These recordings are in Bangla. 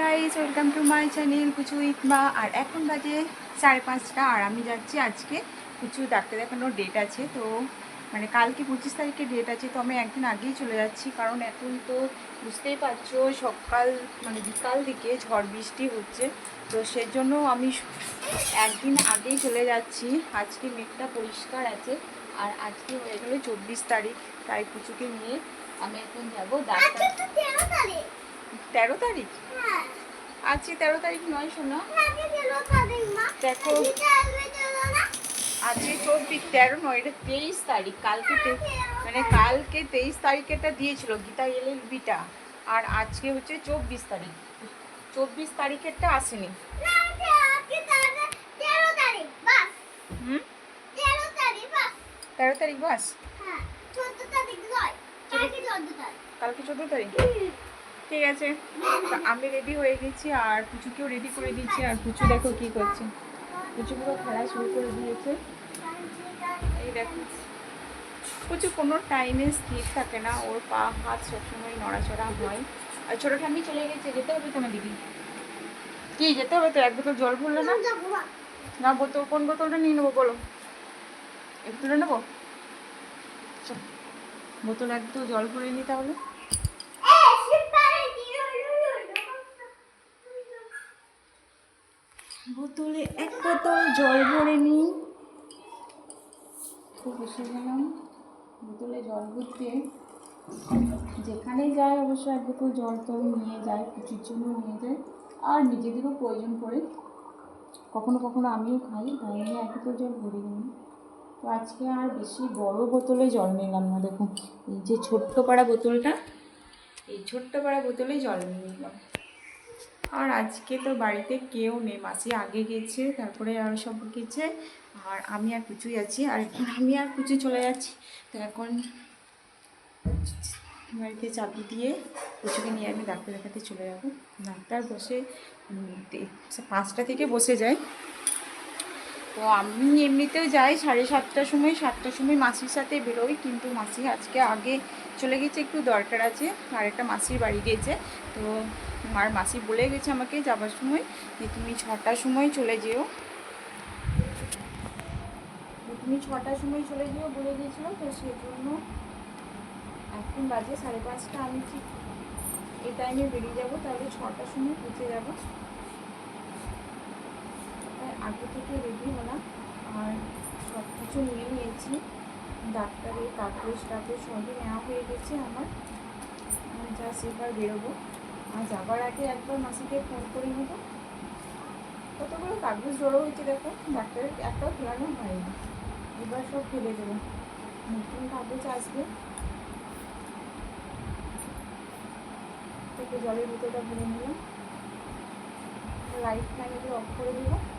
Guys welcome to my channel Kuchu with মা আর এখন বাজে সাড়ে পাঁচটা আর আমি যাচ্ছি আজকে কিছু ডাক্তার দেখানোর ডেট আছে। তো মানে কালকে পঁচিশ তারিখে ডেট আছে তো আমি একদিন আগেই চলে যাচ্ছি কারণ এখন তো বুঝতেই পারছ সকাল মানে বিকাল দিকে ঝড় বৃষ্টি হচ্ছে। তো সেজন্য আমি একদিন আগেই চলে যাচ্ছি। আজকে মেঘটা পরিষ্কার আছে আর আজকে হয়ে গেলে চব্বিশ তারিখ তাই পুচুকে নিয়ে আমি এখন যাব ডাক্তার তেরো তারিখ। আজকে তেরো তারিখ নয় শোনা। দেখো আজকে চব্বিশ তেরো নয় এটা তেইশ তারিখ কালকে মানে কালকে তেইশ তারিখেটা দিয়েছিল গীতা এল বিটা। আর আজকে হচ্ছে চব্বিশ তারিখ। চব্বিশ তারিখেরটা আসেনি। হুম? তেরো তারিখ বাস? কালকে চোদ্দ তারিখ। ঠিক আছে। আমি রেডি হয়ে গেছি আর পুচুকেও রেডি করে দিচ্ছি আর পুচু দেখো কি করছে। পুচু পুরো খেলা শুরু করে দিয়েছে। এই দেখো। পুচু কোনো টাইমে স্থির থাকে না। ওর পা, হাত সবসময় নড়াচড়া হয়। আর ছোটো ঠাম্মি চলে গেছে, যেতে হবে তোমার দিদি। কি, যেতে হবে তো? এক বোতল জল ভরলে না? না, বোতল, কোন বোতলটা নিয়ে নেব বলো? এক বোতলটা নেব? বোতল এক বোতল জল ভরে নি তাহলে বোতলে এক বোতল জল ভরে নিই। খুব বসে গেলাম বোতলে জল ভরতে। যেখানেই যায় অবশ্য এক বোতল জল তো নিয়ে যায় কিছুর জন্য নিয়ে যায়। আর নিজেদেরও প্রয়োজন পড়ে। কখনো কখনো আমিও খাই, তাই নিয়ে এক বোতল জল ভরে নিই। তো আজকে আর বেশি বড় বোতলে জল নিলাম না, দেখুন। এই যে ছোট্ট পাড়া বোতলটা, এই ছোট্ট পাড়া বোতলে জল নিয়ে নিলাম। আর আজকে তো বাড়িতে কেউ নেই। মাসি আগে গেছে, তারপরে আর সব গেছে। আর আমি আর কুচুই আছি। আর এখন আমি আর কুচু চলে যাচ্ছি। তো এখন বাড়িতে চাবি দিয়ে কুচুকে নিয়ে আমি ডাক্তার দেখাতে চলে যাব। ডাক্তার বসে পাঁচটা থেকে বসে যায়। তো আমি এমনিতেও যাই সাড়ে সাতটার সময় সাতটার সময় মাসির সাথে বেরোই, কিন্তু মাসি আজকে আগে চলে গেছে, একটু দরকার আছে, আর একটা মাসির বাড়ি গেছে। তো আর মাসি বলে গেছে আমাকে যাবার সময় যে তুমি ছটার সময় চলে যেও। তুমি ছটার সময় চলে যেও বলে দিয়েছিল তো সেই জন্য এখন বাজে সাড়ে পাঁচটা, আমি ঠিক এই টাইমে বেরিয়ে যাব, তাহলে ছটার সময় পৌঁছে যাব। আগে থেকে রেডি হলাম। আর সব কিছু নিয়ে নিয়েছি। ডাক্তারের কাগজ টাগজ সবই নেওয়া হয়ে গেছে আমার। আমি যা সেবার বেরোবো। আর যাবার আগে একবার মাসিকে ফোন করে নেব। কতগুলো কাগজ জড়ো হয়েছে দেখো। ডাক্তারের একটাও ফেরানো হয়নি। এবার সব ফেলে দেবো। নতুন কাগজ আসবে। থেকে জলের বোতলটা ভরে নিলাম। লাইট ফ্যান অফ করে দেবো।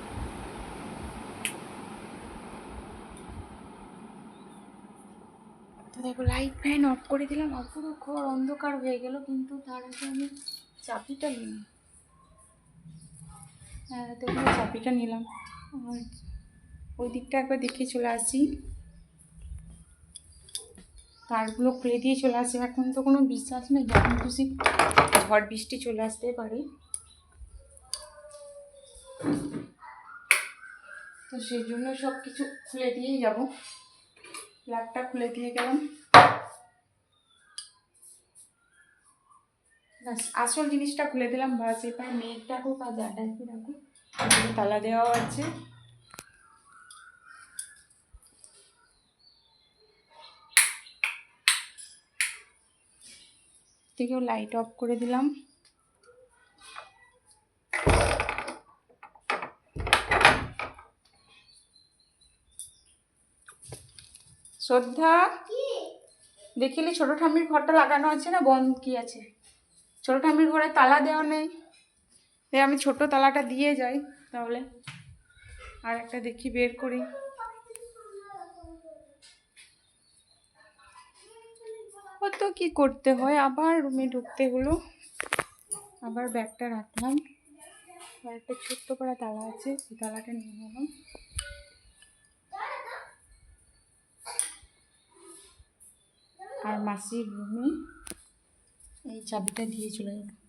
তো দেখো লাইট ফ্যান অফ করে দিলাম। আর পুরো ঘর অন্ধকার হয়ে গেল, কিন্তু তার আগে আমি চাবিটা নিলাম। হ্যাঁ তো চাবিটা নিলাম। আর ওই দিকটা একবার দেখে চলে আসি। তারগুলো খুলে দিয়ে চলে আসি। এখন তো কোনো বিশ্বাস নেই, যখন খুশি ঝড় বৃষ্টি চলে আসতে পারে। তো সেই জন্য সব কিছু খুলে দিয়েই যাব। প্লাগটা খুলে দিয়ে গেলাম। আসল জিনিসটা খুলে দিলাম, বাস এবার মেঘ ডাকুক আর ডাকি ডাকুক তালা দেওয়াও আছে। থেকেও লাইট অফ করে দিলাম। শ্রদ্ধা? দেখিলি ছোট ঠাম্মির ঘরটা লাগানো আছে না, বন্ধ কি আছে? ছোট ঠাম্মির ঘরে তালা দেওয়া নেই। আমি ছোট তালাটা দিয়ে যাই তাহলে। আর একটা দেখি, বের করি। কত কি করতে হয়? আবার রুমে ঢুকতে হলো। আবার ব্যাগটা রাখলাম। আর একটা ছোট্ট পাড়া তালা আছে, সেই তালাটা নিয়ে নিলাম আর মাসির রুমে এই চাবিটা দিয়ে চলে যাব।